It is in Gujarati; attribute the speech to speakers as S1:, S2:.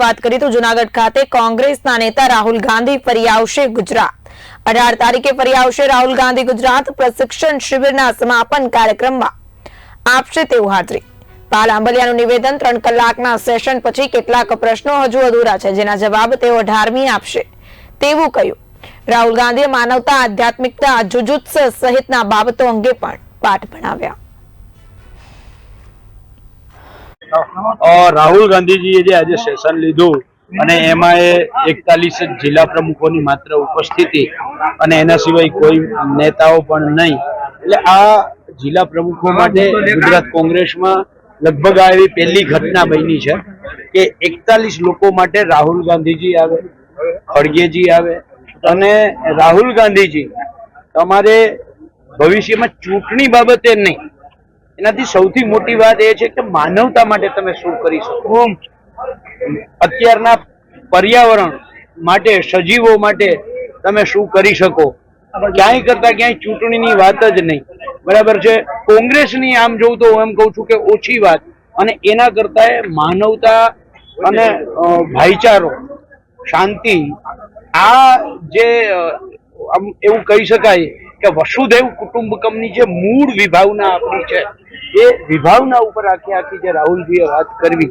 S1: વાત કરી તો જુનાગઢ ખાતે કોંગ્રેસના નેતા રાહુલ ગાંધી ફરી આવશે ગુજરાત. અઢાર તારીખે ફરી આવશે રાહુલ ગાંધી ગુજરાત પ્રશિક્ષણ શિબિરના સમાપન કાર્યક્રમમાં. આપશે તેવું હાજરી. પાલ આંબલિયાનું નિવેદન ત્રણ કલાકના સેશન પછી કેટલાક પ્રશ્નો હજુ અધૂરા છે, જેના જવાબ તેઓ અઢારમી આપશે. તેવું કહ્યું. રાહુલ ગાંધીએ માનવતા, આધ્યાત્મિકતા, જુજુત્સ સહિતના બાબતો અંગે પણ પાઠ ભણાવ્યા.
S2: રાહુલ ગાંધીજીએ જે આજે સેશન લીધું અને એમાં એ એકતાલીસ જિલ્લા પ્રમુખોની માત્ર ઉપસ્થિતિ અને એના સિવાય કોઈ નેતાઓ પણ નહીં. એટલે આ જિલ્લા પ્રમુખો માટે ગુજરાત કોંગ્રેસમાં લગભગ આ એવી પહેલી ઘટના બની છે કે એકતાલીસ લોકો માટે રાહુલ ગાંધીજી આવે, ખડગેજી આવે અને રાહુલ ગાંધીજી તમારે ભવિષ્યમાં ચૂંટણી બાબતે નહીં. એનાથી સૌથી મોટી વાત એ છે કે માનવતા માટે તમે શું કરી શકો? અત્યારના પર્યાવરણ માટે સજીવો માટે તમે શું કરી શકો? ક્યાંય કરતા ક્યાંય ચૂંટણીની વાત જ નહીં. બરાબર છે? કોંગ્રેસની આમ જોઉં તો હું એમ કહું છું કે ઓછી વાત. અને એના કરતા માનવતા અને ભાઈચારો શાંતિ આ જે આમ એવું કહી શકાય કે વસુદેવ કુટુંબકમની જે મૂળ વિભાવના આપણી છે એ વિભાવના ઉપર આખી આખી જે રાહુલજીએ વાત કરવી